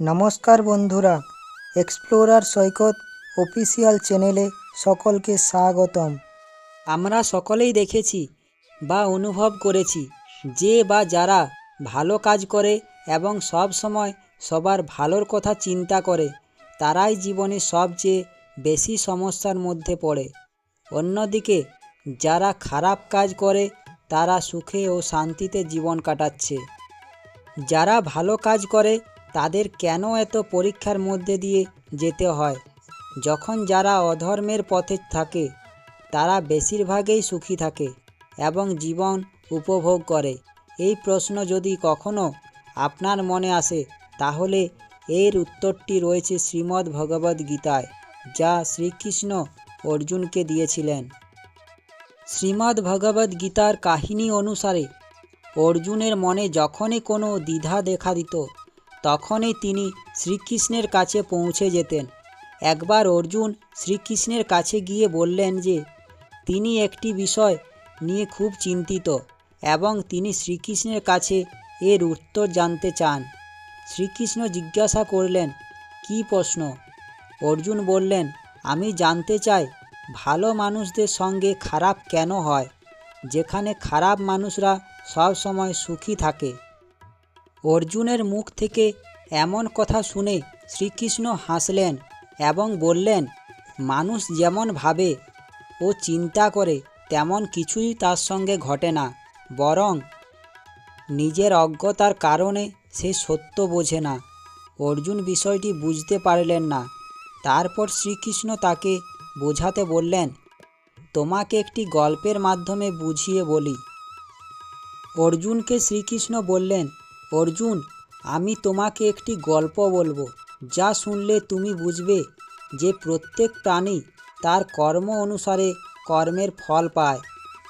নমস্কার বন্ধুরা এক্সপ্লোরার সৈকত অফিসিয়াল চ্যানেলে সকলকে স্বাগতম। আমরা সকলেই দেখেছি বা অনুভব করেছি যে বা যারা ভালো কাজ করে এবং সব সময় সবার ভালোর কথা চিন্তা করে, তারাই জীবনে সবচেয়ে বেশি সমস্যার মধ্যে পড়ে। অন্যদিকে, যারা খারাপ কাজ করে, তারা সুখে ও শান্তিতে জীবন কাটাচ্ছে। যারা ভালো কাজ করে তাদের কেন এত পরীক্ষার মধ্যে দিয়ে যেতে হয়? যখন যারা অধর্মের পথে থাকে, তারা বেশিরভাগেই সুখী থাকে এবং জীবন উপভোগ করে। এই প্রশ্ন যদি কখনো আপনার মনে আসে, তাহলে এর উত্তরটি রয়েছে শ্রীমদ্ ভগবদ্ গীতায়, যা শ্রীকৃষ্ণ অর্জুনকে দিয়েছিলেন। শ্রীমদ্ ভগবদ্ গীতার কাহিনী অনুসারে, অর্জুনের মনে যখনই কোনো দ্বিধা দেখা দিত তখনই তিনি শ্রীকৃষ্ণের কাছে পৌঁছে যেতেন। একবার অর্জুন শ্রীকৃষ্ণের কাছে গিয়ে বললেন যে, তিনি একটি বিষয় নিয়ে খুব চিন্তিত এবং তিনি শ্রীকৃষ্ণের কাছে এর উত্তর জানতে চান। শ্রীকৃষ্ণ জিজ্ঞাসা করলেন, কী প্রশ্ন? অর্জুন বললেন, আমি জানতে চাই, ভালো মানুষদের সঙ্গে খারাপ কেন হয়? যেখানে খারাপ মানুষরা সব সময় সুখী থাকে। অর্জুনের মুখ থেকে এমন কথা শুনে শ্রীকৃষ্ণ হাসলেন এবং বললেন, মানুষ যেমন ভাবে ও চিন্তা করে, তেমন কিছুই তার সঙ্গে ঘটে না। বরং নিজের অজ্ঞতার কারণে সে সত্য বোঝে না অর্জুন বিষয়টি বুঝতে পারলেন না। তারপর শ্রীকৃষ্ণ তাকে বোঝাতে বললেন, তোমাকে একটি গল্পের মাধ্যমে বুঝিয়ে বলি অর্জুনকে শ্রীকৃষ্ণ বললেন অর্জুন, আমি তোমাকে একটি গল্প বলব। যা শুনলে তুমি বুঝবে যে প্রত্যেক প্রাণী তার কর্ম অনুসারে কর্মের ফল পায়।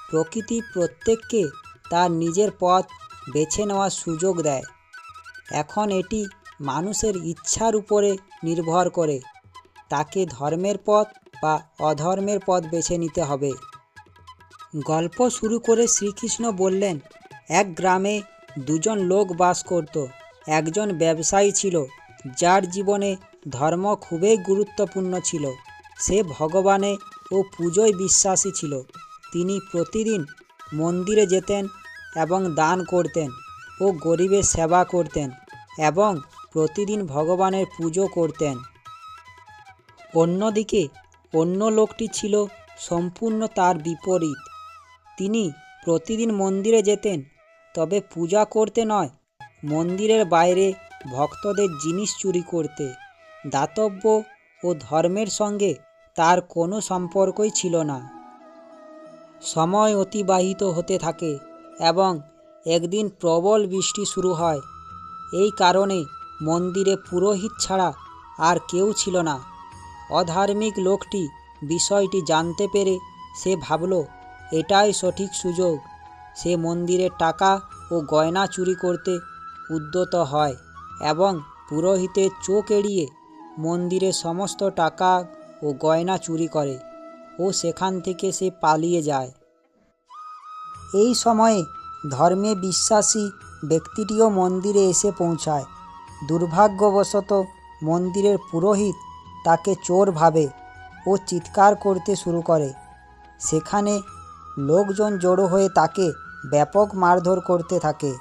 প্রকৃতি প্রত্যেককে তার নিজের পথ বেছে নেওয়ার সুযোগ দেয়। এখন এটি মানুষের ইচ্ছার উপরে নির্ভর করে। তাকে ধর্মের পথ বা অধর্মের পথ বেছে নিতে হবে। গল্প শুরু করে শ্রীকৃষ্ণ বললেন, এক গ্রামে দুজন লোক বাস করত। একজন ব্যবসায়ী ছিল, যার জীবনে ধর্ম খুবই গুরুত্বপূর্ণ ছিল। সে ভগবানে ও পুজোয় বিশ্বাসী ছিল। তিনি প্রতিদিন মন্দিরে যেতেন এবং দান করতেন ও গরিবের সেবা করতেন এবং প্রতিদিন ভগবানের পুজো করতেন। অন্যদিকে অন্য লোকটি ছিল সম্পূর্ণ তার বিপরীত। তিনি প্রতিদিন মন্দিরে যেতেন তবে পূজা করতে নয়, মন্দিরের বাইরে ভক্তদের জিনিস চুরি করতে। দাতব্য ও ধর্মের সঙ্গে তার কোনো সম্পর্কই ছিল না। সময় অতিবাহিত হতে থাকে এবং একদিন প্রবল বৃষ্টি শুরু হয়। এই কারণে মন্দিরে পুরোহিত ছাড়া আর কেউ ছিল না। অধার্মিক লোকটি বিষয়টি জানতে পেরে সে ভাবল, এটাই সঠিক সুযোগ। সে মন্দিরের টাকা ও গয়না চুরি করতে উদ্যত হয় এবং পুরোহিতের চোখ এড়িয়ে মন্দিরের সমস্ত টাকা ও গয়না চুরি করে ও সেখান থেকে সে পালিয়ে যায়। এই সময়ে ধর্মে বিশ্বাসী ব্যক্তিটিও মন্দিরে এসে পৌঁছায়। দুর্ভাগ্যবশত মন্দিরের পুরোহিত তাকে চোর ভাবে ও চিৎকার করতে শুরু করে। সেখানে লোকজন জড়ো হয়ে তাকে ব্যাপক মারধর করতে থাকে।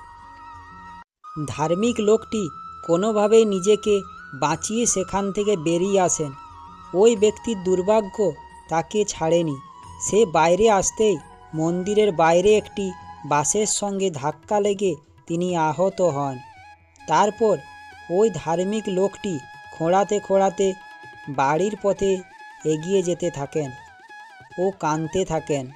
ধার্মিক লোকটি কোনোভাবেই নিজেকে বাঁচিয়ে সেখান থেকে বেরিয়ে আসেন। ওই ব্যক্তির দুর্ভাগ্য তাকে ছাড়েনি। সে বাইরে আসতেই মন্দিরের বাইরে একটি বাসের সঙ্গে ধাক্কা লেগে তিনি আহত হন। তারপর ওই ধার্মিক লোকটি খোঁড়াতে খোঁড়াতে বাড়ির পথে এগিয়ে যেতে থাকেন ও কাঁদতে থাকেন।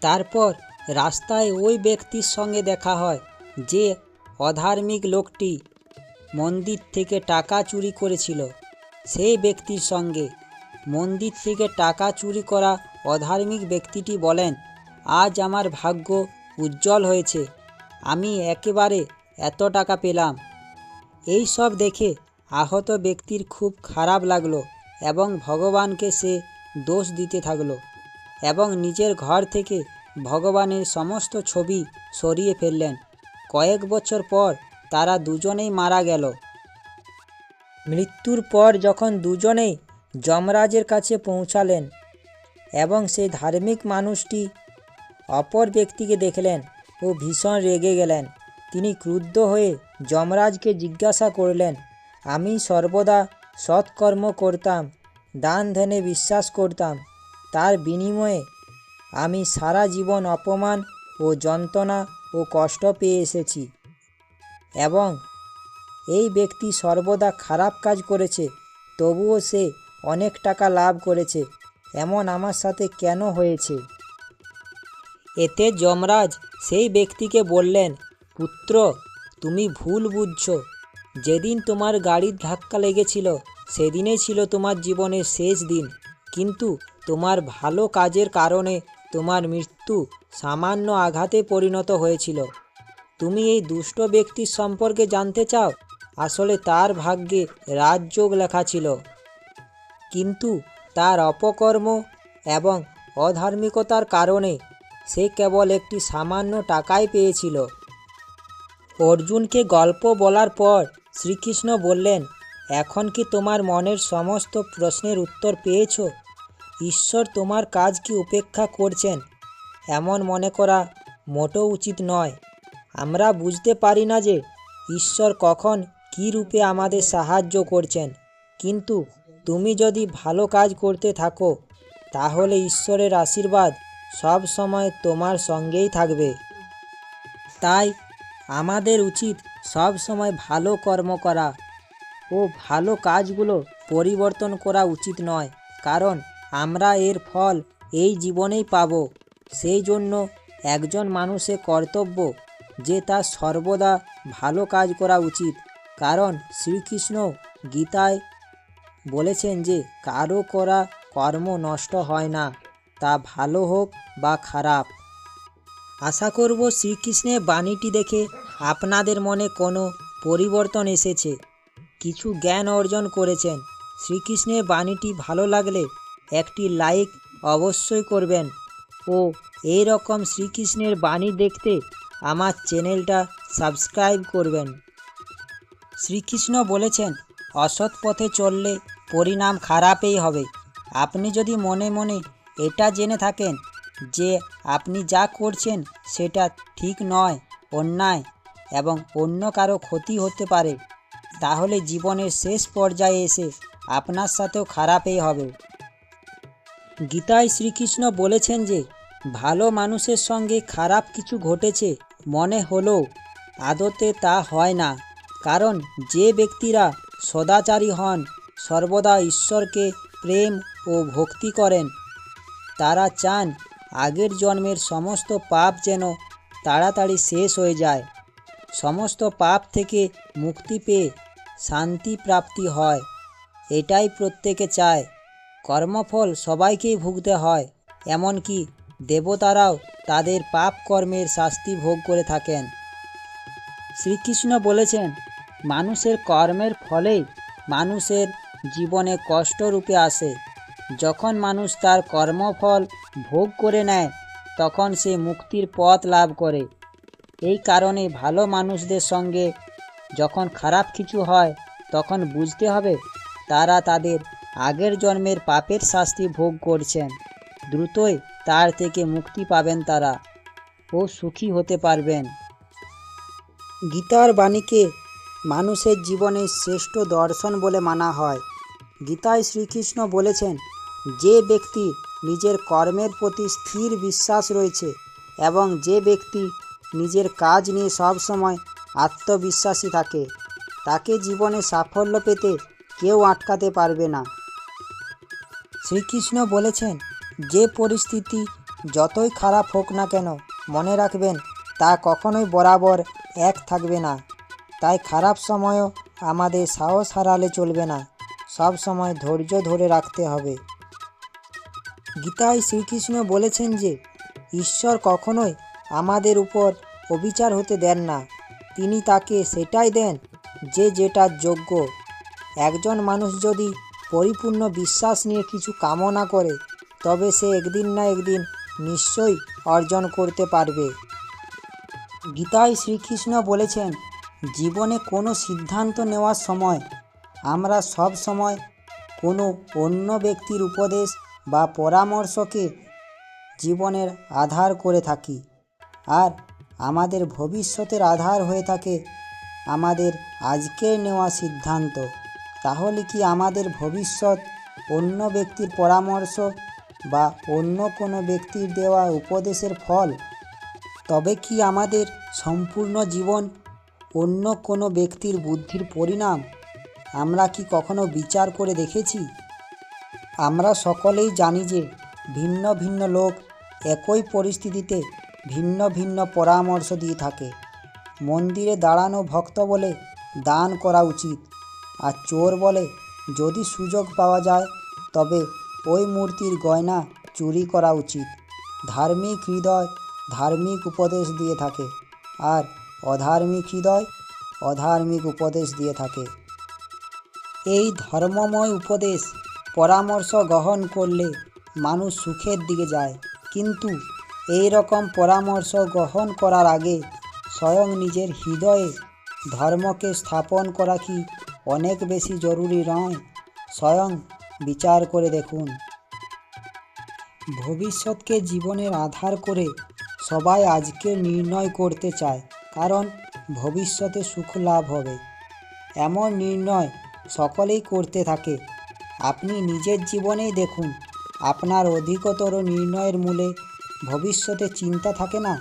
তারপর রাস্তায় ওই ব্যক্তির সঙ্গে দেখা হয়, যে অধার্মিক লোকটি মন্দির থেকে টাকা চুরি করেছিল। সেই ব্যক্তির সঙ্গে মন্দির থেকে টাকা চুরি করা অধার্মিক ব্যক্তিটি বলেন, আজ আমার ভাগ্য উজ্জ্বল হয়েছে, আমি একেবারে এত টাকা পেলাম এই সব দেখে আহত ব্যক্তির খুব খারাপ লাগল এবং ভগবানকে সে দোষ দিতে থাকল এবং নিজের ঘর থেকে ভগবানের সমস্ত ছবি সরিয়ে ফেললেন। কয়েক বছর পর তারা দুজনেই মারা গেল। মৃত্যুর পর যখন দুজনেই যমরাজের কাছে পৌঁছালেন এবং সেই ধার্মিক মানুষটি অপর ব্যক্তিকে দেখলেন ও ভীষণ রেগে গেলেন, তিনি ক্রুদ্ধ হয়ে যমরাজকে জিজ্ঞাসা করলেন, আমি সর্বদা সৎকর্ম করতাম দান ধ্যানে বিশ্বাস করতাম, তার বিনিময়ে আমি সারা জীবন অপমান ও যন্ত্রণা ও কষ্ট পেয়ে এসেছি। এবং এই ব্যক্তি সর্বদা খারাপ কাজ করেছে, তবুও সে অনেক টাকা লাভ করেছে, এমন আমার সাথে কেন হয়েছে? এতে যমরাজ সেই ব্যক্তিকে বললেন, পুত্র, তুমি ভুল বুঝছ। যেদিন তোমার গাড়ির ধাক্কা লেগেছিল, সেদিনেই ছিল তোমার জীবনের শেষ দিন। কিন্তু তোমার ভালো কাজের কারণে তোমার মৃত্যু সামান্য আঘাতে পরিণত হয়েছিল। তুমি এই দুষ্ট ব্যক্তির সম্পর্কে জানতে চাও? আসলে তার ভাগ্যে রাজযোগ লেখা ছিল। কিন্তু তার অপকর্ম এবং অধার্মিকতার কারণে সে কেবল একটি সামান্য টাকাই পেয়েছিল। অর্জুনকে গল্প বলার পর শ্রীকৃষ্ণ বললেন, এখন কি তোমার মনের সমস্ত প্রশ্নের উত্তর পেয়েছ? ঈশ্বর তোমার কাজ কি উপেক্ষা করছেন? এমন মনে করা মোটেও উচিত নয়। আমরা বুঝতে পারি না যে ঈশ্বর কখন কী রূপে আমাদের সাহায্য করছেন। কিন্তু তুমি যদি ভালো কাজ করতে থাকো, তাহলে ঈশ্বরের আশীর্বাদ সব সময় তোমার সঙ্গেই থাকবে। তাই আমাদের উচিত সব সময় ভালো কর্ম করা ও ভালো কাজগুলো পরিবর্তন করা উচিত নয়। কারণ আমরা এর ফল এই জীবনেই পাব। সেই জন্য একজন মানুষের কর্তব্য যে তার সর্বদা ভালো কাজ করা উচিত। কারণ শ্রীকৃষ্ণ গীতায় বলেছেন যে, কারও করা কর্ম নষ্ট হয় না, তা ভালো হোক বা খারাপ। আশা করব শ্রীকৃষ্ণের বাণীটি দেখে আপনাদের মনে কোনো পরিবর্তন এসেছে। কিছু জ্ঞান অর্জন করেছেন। শ্রীকৃষ্ণের বাণীটি ভালো লাগলে একটি লাইক অবশ্যই করবেন। ও, এই রকম শ্রীকৃষ্ণের বাণী দেখতে আমার চ্যানেলটা সাবস্ক্রাইব করবেন। শ্রীকৃষ্ণ বলেছেন, অসৎ পথে চললে পরিণাম খারাপই হবে। আপনি যদি মনে মনে এটা জেনে থাকেন যে আপনি যা করছেন সেটা ঠিক নয়, অন্যায় এবং অন্য কারও ক্ষতি হতে পারে, তাহলে জীবনের শেষ পর্যায়ে এসে আপনার সাথেও খারাপই হবে। গীতায় শ্রীকৃষ্ণ বলেছেন যে, ভালো মানুষের সঙ্গে খারাপ কিছু ঘটেছে, মনে হলেও আদতে তা হয় না। কারণ যে ব্যক্তিরা সদাচারী হন, সর্বদা ঈশ্বরকে প্রেম ও ভক্তি করেন। তারা চান আগের জন্মের সমস্ত পাপ যেন তাড়াতাড়ি শেষ হয়ে যায়। সমস্ত পাপ থেকে মুক্তি পেয়ে শান্তি প্রাপ্তি হয়। এটাই প্রত্যেকে চায়। কর্মফল সবাইকেই ভুগতে হয়, এমনকি দেবতারাও তাদের পাপ কর্মের শাস্তি ভোগ করে থাকেন। শ্রীকৃষ্ণ বলেছেন, মানুষের কর্মের ফলেই মানুষের জীবনে কষ্ট রূপে আসে। যখন মানুষ তার কর্মফল ভোগ করে নেয়, তখন সে মুক্তির পথ লাভ করে। এই কারণে ভালো মানুষদের সঙ্গে যখন খারাপ কিছু হয়, তখন বুঝতে হবে তারা তাদের আগের জন্মের পাপের শাস্তি ভোগ করছেন। দ্রুতই তার থেকে মুক্তি পাবেন তারা ও সুখী হতে পারবেন। গীতার বাণীকে মানুষের জীবনের শ্রেষ্ঠ দর্শন বলে মানা হয়। গীতায় শ্রীকৃষ্ণ বলেছেন, যে ব্যক্তি নিজের কর্মের প্রতি স্থির বিশ্বাস রয়েছে এবং যে ব্যক্তি নিজের কাজ নিয়ে সবসময় আত্মবিশ্বাসী থাকে, তাকে জীবনে সাফল্য পেতে কেউ আটকাতে পারবে না। শ্রীকৃষ্ণ বলেছেন, যে পরিস্থিতি যতই খারাপ হোক না কেন, মনে রাখবেন, তা কখনোই বরাবর এক থাকবে না। তাই খারাপ সময়ও আমাদের সাহস হারালে চলবে না। সব সময় ধৈর্য ধরে রাখতে হবে। গীতায় শ্রীকৃষ্ণ বলেছেন যে, ঈশ্বর কখনোই আমাদের উপর অবিচার হতে দেন না। তিনি তাকে সেটাই দেন যে যেটার যোগ্য। একজন মানুষ যদি পরিপূর্ণ বিশ্বাস নিয়ে কিছু কামনা করে, তবে সে একদিন না একদিন নিশ্চয়ই অর্জন করতে পারবে। গীতায় শ্রীকৃষ্ণ বলেছেন, জীবনে কোনো সিদ্ধান্ত নেওয়ার সময় আমরা সব সময় কোনো অন্য ব্যক্তির উপদেশ বা পরামর্শকে জীবনের আধার করে থাকি। আর আমাদের ভবিষ্যতের আধার হয়ে থাকে আমাদের আজকের নেওয়া সিদ্ধান্ত। তাহলে কি আমাদের ভবিষ্যৎ অন্য ব্যক্তির পরামর্শ বা অন্য কোনো ব্যক্তির দেওয়া উপদেশের ফল? তবে কি আমাদের সম্পূর্ণ জীবন অন্য কোনো ব্যক্তির বুদ্ধির পরিণাম? আমরা কি কখনো বিচার করে দেখেছি? আমরা সকলেই জানি যে ভিন্ন ভিন্ন লোক একই পরিস্থিতিতে ভিন্ন ভিন্ন পরামর্শ দিয়ে থাকে। মন্দিরে দাঁড়ানো ভক্ত বলে দান করা উচিত। আর চোর বলে, যদি সুযোগ পাওয়া যায়, তবে ওই মূর্তির গয়না চুরি করা উচিত। ধার্মিক হৃদয় ধার্মিক উপদেশ দিয়ে থাকে আর অধার্মিক হৃদয় অধার্মিক উপদেশ দিয়ে থাকে। এই ধর্মময় উপদেশ পরামর্শ গ্রহণ করলে মানুষ সুখের দিকে যায়। কিন্তু এই রকম পরামর্শ গ্রহণ করার আগে স্বয়ং নিজের হৃদয়ে ধর্মকে স্থাপন করা কি অনেক বেশি জরুরি নয়। স্বয়ং বিচার করে দেখুন। ভবিষ্যৎকে জীবনের আধার করে সবাই আজকে নির্ণয় করতে চায়, কারণ ভবিষ্যতে সুখ লাভ হবে। এমন নির্ণয় সকলেই করতে থাকে। আপনি নিজের জীবনেই দেখুন, আপনার অধিকতর নির্ণয়ের মূলে ভবিষ্যতে চিন্তা থাকে না।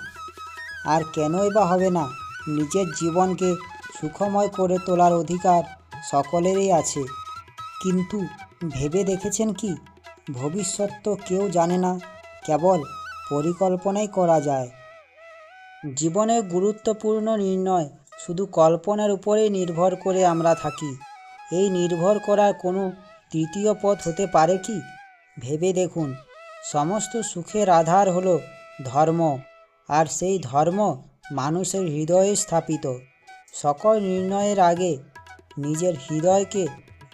আর কেনই বা হবে না, নিজের জীবনকে সুখময় করে তোলার অধিকার সকলেরই আছে। কিন্তু ভেবে দেখেছেন কি? ভবিষ্যৎ তো কেউ জানে না, কেবল পরিকল্পনাই করা যায়। জীবনের গুরুত্বপূর্ণ নির্ণয় শুধু কল্পনার উপরেই নির্ভর করে আমরা থাকি। এই নির্ভর করার কোনো তৃতীয় পথ হতে পারে কি? ভেবে দেখুন, সমস্ত সুখের আধার হলো ধর্ম, আর সেই ধর্ম মানুষের হৃদয়ে স্থাপিত। সকল নির্ণয়ের আগে নিজের হৃদয়কে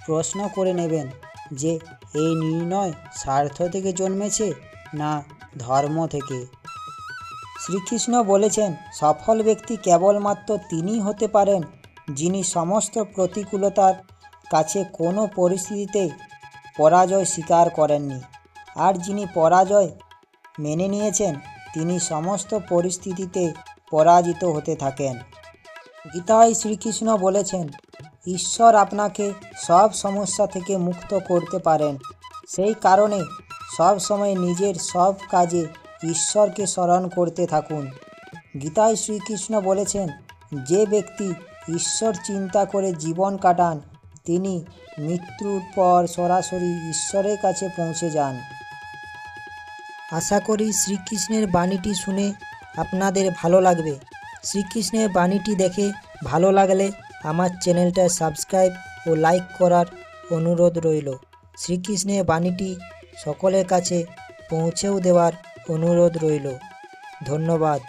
প্রশ্ন করে নেবেন যে, এই নির্ণয় স্বার্থ থেকে জন্মেছে না ধর্ম থেকে? শ্রীকৃষ্ণ বলেছেন, সফল ব্যক্তি কেবলমাত্র তিনিই হতে পারেন যিনি সমস্ত প্রতিকূলতার কাছে কোনো পরিস্থিতিতে পরাজয় স্বীকার করেননি। আর যিনি পরাজয় মেনে নিয়েছেন, তিনি সমস্ত পরিস্থিতিতে পরাজিত হতে থাকেন। গীতায় শ্রীকৃষ্ণ বলেছেন ঈশ্বর আপনাকে সব সমস্যা থেকে মুক্ত করতে পারেন। সেই কারণে সব সময় নিজের সব কাজে ঈশ্বরকে স্মরণ করতে থাকুন। গীতায় শ্রীকৃষ্ণ বলেছেন, যে ব্যক্তি ঈশ্বর চিন্তা করে জীবন কাটান, তিনি মৃত্যুর পর সরাসরি ঈশ্বরের কাছে পৌঁছে যান। আশা করি শ্রীকৃষ্ণের বাণীটি শুনে আপনাদের ভালো লাগবে। শ্রীকৃষ্ণের বাণীটি দেখে ভালো লাগলে আমার চ্যানেলটা সাবস্ক্রাইব ও লাইক করার অনুরোধ রইল। শ্রীকৃষ্ণের বাণীটি সকলের কাছে পৌঁছেও দেওয়ার অনুরোধ রইল। ধন্যবাদ।